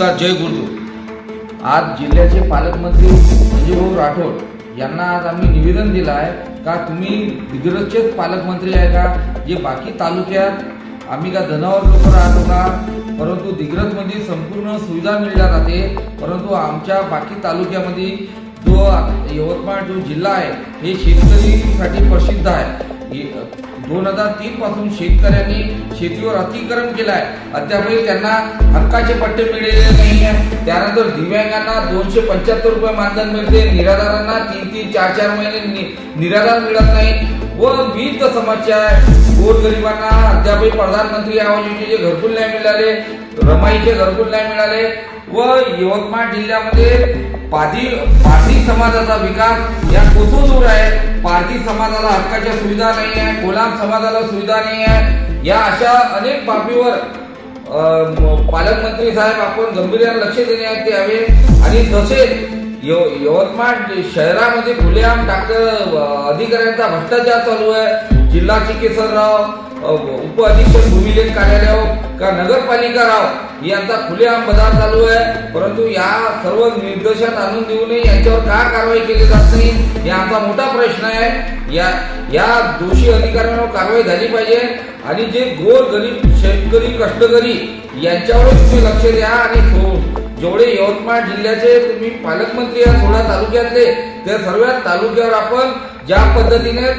नमस्कार जय गुरु आज जिल्ह्याचे पालकमंत्री संजीवभाऊ राठोड यांना आज आम्ही निवेदन दिलं आहे का तुम्ही दिग्रजचेच पालकमंत्री आहे का? जे बाकी तालुक्यात आम्ही का धनावर लोक राहतो का परंतु दिग्रजमध्ये संपूर्ण सुविधा मिळल्या जाते परंतु आमच्या बाकी तालुक्यामध्ये जो यवतमाळ जो जिल्हा आहे हे शेतकरीसाठी प्रसिद्ध आहे. दोन हजार तीन पासून शेतकऱ्यांनी शेतीवर अतिक्रम केला आहे अद्यापही त्यांना हक्काचे पट्टे मिळालेले नाही आहे त्यानंतर दिव्यांगांना दोनशे पंच्याहत्तर रुपये मानधन मिळते. निराधारांना तीन तीन चार चार महिने नि- निराधार मिळत नाही. व विविध समस्या आहे गोरगरिबांना अद्यापही प्रधानमंत्री आवास योजनेचे घरकुल नाही मिळाले. रमाईचे घरकुल नाही मिळाले. व यवतमाळ जिल्ह्यामध्ये पादी पारधी समाजाचा विकास या कोसोदूर आहे. पारधी समाजाला हक्काच्या सुविधा नाही आहे. कोलाम समाजाला सुविधा नाही आहे. या अशा अनेक बाबीवर पालकमंत्री साहेब आपण गांभीर्याने लक्ष देण्यात यावे आणि तसेच यवतमाळ शहरामध्ये खुलेआम डॉक्टर अधिकाऱ्यांचा भ्रष्टाचार चालू आहे जिल्हा चिकित्सकराव अ, उप अधीक्षक भूमिलेख कार्यालय का नगरपालिका राव यांचा खुलेआम बदार चालू आहे. परंतु या सर्व निर्देशात आणून देऊनही यांच्यावर का कारवाई केली जात नाही हे आमचा मोठा प्रश्न आहे. या या दोषी अधिकाऱ्यांवर कारवाई झाली पाहिजे. आणि जे गोर गरीब शेतकरी कष्टकरी यांच्यावरच तुम्ही लक्ष द्या. आणि सो- जेवढे यवतमाळ जिल्ह्याचे तुम्ही पालकमंत्री या सोळा तालुक्यातले त्या सर्व तालुक्यावर आपण ज्या पद्धतीने